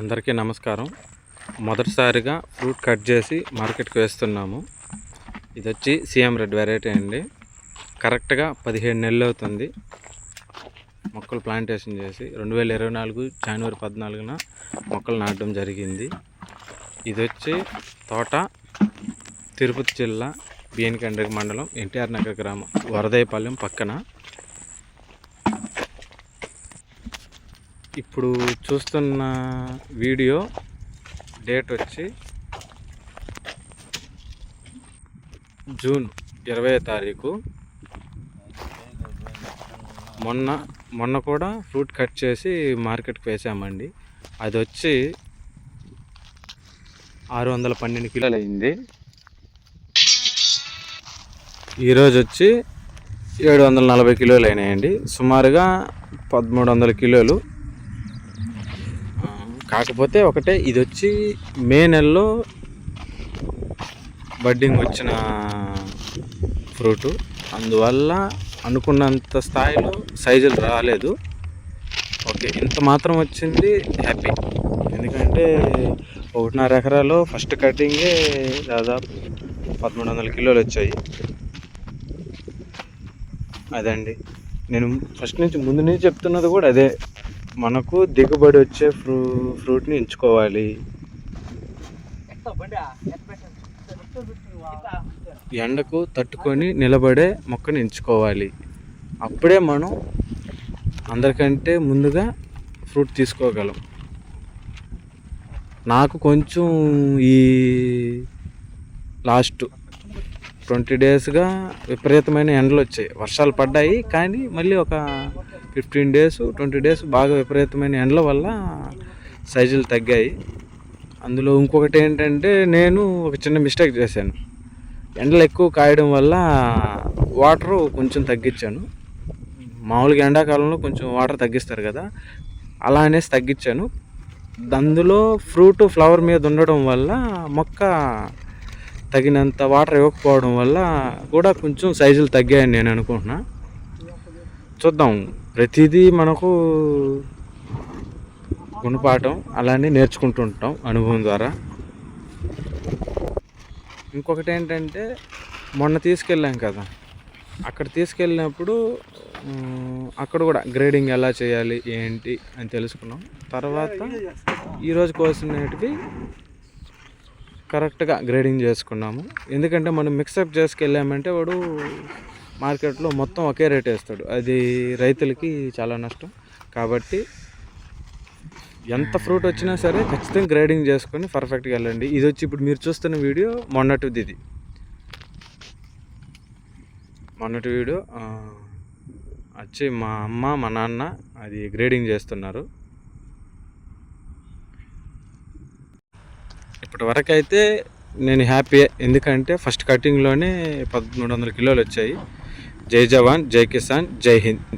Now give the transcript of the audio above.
అందరికీ నమస్కారం. మొదటిసారిగా ఫ్రూట్ కట్ చేసి మార్కెట్కి వేస్తున్నాము. ఇది వచ్చి సీఎం రెడ్ వెరైటీ అండి. కరెక్ట్గా పదిహేడు నెలలు అవుతుంది. మొక్కలు ప్లాంటేషన్ చేసి రెండు వేల ఇరవై నాలుగు జనవరి పద్నాలుగున మొక్కలు నాటడం జరిగింది. ఇది వచ్చి తోట తిరుపతి జిల్లా బిఎన్ కండ్రిక మండలం ఎన్టీఆర్ నగర్ గ్రామం వరదయపాలెం పక్కన. ఇప్పుడు చూస్తున్న వీడియో డేట్ వచ్చి జూన్ ఇరవై తారీఖు. మొన్న మొన్న కూడా ఫ్రూట్ కట్ చేసి మార్కెట్కి వేసామండి. అది వచ్చి ఆరు వందల పన్నెండు కిలోలు అయింది. ఈరోజు వచ్చి ఏడు వందల నలభై కిలోలు అయినాయండి. సుమారుగా పదమూడు వందల కిలోలు. కాకపోతే ఒకటే ఇది వచ్చి మే నెలలో బడ్డింగ్ వచ్చిన ఫ్రూటు. అందువల్ల అనుకున్నంత స్థాయిలో సైజులు రాలేదు. ఓకే ఇంత మాత్రం వచ్చింది హ్యాపీ. ఎందుకంటే ఒకటిన్నర ఎకరాలో ఫస్ట్ కటింగే దాదాపు పదమూడు వందల కిలోలు వచ్చాయి. అదండి. నేను ఫస్ట్ నుంచి ముందు నుంచి చెప్తున్నది కూడా అదే. మనకు దిగుబడి వచ్చే ఫ్రూ ఫ్రూట్ని ఎంచుకోవాలి. ఎండకు తట్టుకొని నిలబడే మొక్కని ఎంచుకోవాలి. అప్పుడే మనం అందరికంటే ముందుగా ఫ్రూట్ తీసుకోగలం. నాకు కొంచెం ఈ లాస్ట్ ట్వంటీ డేస్గా విపరీతమైన ఎండలు వచ్చాయి. వర్షాలు పడ్డాయి కానీ మళ్ళీ ఒక ఫిఫ్టీన్ డేస్ ట్వంటీ డేస్ బాగా విపరీతమైన ఎండల వల్ల సైజులు తగ్గాయి. అందులో ఇంకొకటి ఏంటంటే నేను ఒక చిన్న మిస్టేక్ చేశాను. ఎండలు ఎక్కువ కాయడం వల్ల వాటర్ కొంచెం తగ్గించాను. మామూలుగా ఎండాకాలంలో కొంచెం వాటర్ తగ్గిస్తారు కదా అలా అనేసి తగ్గించాను. అందులో ఫ్రూట్ ఫ్లవర్ మీద ఉండడం వల్ల మొక్క తగినంత వాటర్ ఇవ్వకపోవడం వల్ల కూడా కొంచెం సైజులు తగ్గాయని నేను అనుకుంటున్నా. చూద్దాం. ప్రతిదీ మనకు గుణపాఠం అలానే నేర్చుకుంటుంటాం అనుభవం ద్వారా. ఇంకొకటి ఏంటంటే మొన్న తీసుకెళ్ళాం కదా. అక్కడ తీసుకెళ్ళినప్పుడు అక్కడ కూడా గ్రేడింగ్ ఎలా చేయాలి ఏంటి అని తెలుసుకున్నాం. తర్వాత ఈరోజు కోసినటివి కరెక్ట్గా గ్రేడింగ్ చేసుకున్నాము. ఎందుకంటే మనం మిక్సప్ చేసుకెళ్ళామంటే వాడు మార్కెట్లో మొత్తం ఒకే రేట్ వేస్తాడు. అది రైతులకి చాలా నష్టం. కాబట్టి ఎంత ఫ్రూట్ వచ్చినా సరే ఖచ్చితంగా గ్రేడింగ్ చేసుకొని పర్ఫెక్ట్గా వెళ్ళండి. ఇది వచ్చి ఇప్పుడు మీరు చూస్తున్న వీడియో మొన్నటిది ఇది. మొన్నటి వీడియో వచ్చి మా అమ్మ మా నాన్న అది గ్రేడింగ్ చేస్తున్నారు. ఇప్పటి వరకు అయితే నేను హ్యాపీ ఎందుకంటే ఫస్ట్ కటింగ్లోనే పదమూడు వందల కిలోలు వచ్చాయి. జై జవాన్ జై కిసాన్ జై హింద్.